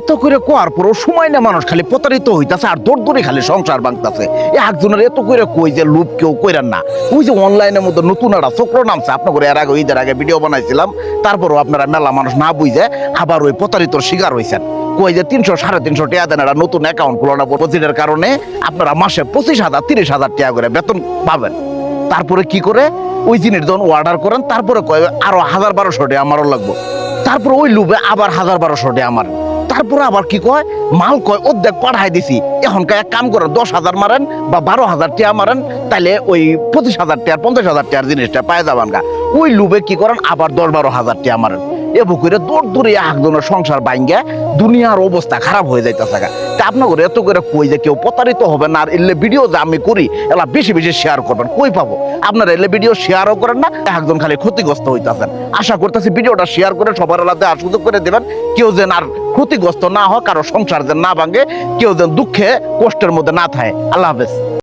এত করে কোয়ার পরও সময় না মানুষ খালি প্রতারিত হইতাছে আর দৌড় দৌড়ে খালি সংসার ভাঙতাছে একজনের এত করে কই যে লুপ কেউ কইরান না। ওই যে অনলাইনের মধ্যে নতুন একটা চক্র নামছে আপনার এর আগে ঈদের আগে ভিডিও বানাইছিলাম। তারপরও আপনারা মেলা মানুষ না বুঝে আবার ওই প্রতারিতর শিকার হয়েছেন কই যে তিনশো, সাড়ে তিনশো টাকা দেন একটা নতুন অ্যাকাউন্ট খোলানো প্রতিটার কারণে আপনারা মাসে পঁচিশ হাজার, তিরিশ হাজার টাকা করে বেতন পাবেন। তারপরে কি করে? ওই জিনিস যখন অর্ডার করেন, তারপরে কয়, আরও হাজার বারোশো টাকা আমারও লাগবো। তারপরে ওই লুবে আবার হাজার বারোশো টাকা আমার। তারপরে আবার কি কয়? মাল কয়, অর্ধেক পাঠাই দিছি। এখনকার এক কাম করেন দশ হাজার মারেন বা বারো হাজার টিয়া মারেন তাহলে ওই পঁচিশ হাজার টিয়ার পঞ্চাশ হাজার টিয়ার জিনিসটা পায় যাবান গা। ওই লুবে কি করেন? আবার দশ বারো হাজার মারেন এ বুকুরে দৌড় দূরে একজনের সংসার বাইঙ্গা দুনিয়ার অবস্থা খারাপ হয়ে যাইতেছে তা আপনার এত করে কই যে কেউ প্রতারিত হবে না, আর এলে ভিডিও যে আমি করি, এলা বেশি বেশি শেয়ার করবেন, কই পাবো? আপনারা এলে ভিডিও শেয়ারও করেন না, একজন খালি ক্ষতিগ্রস্ত হইতেছেন। আশা করতেছি ভিডিওটা শেয়ার করে সবার এলাতে আর সুযোগ করে দেবেন। কেউ যেন আর ক্ষতিগ্রস্ত না হয়, কারও সংসার যেন না ভাঙে, কেউ যেন দুঃখে, কষ্টের মধ্যে না থাকে আল্লাহ হাফেজ।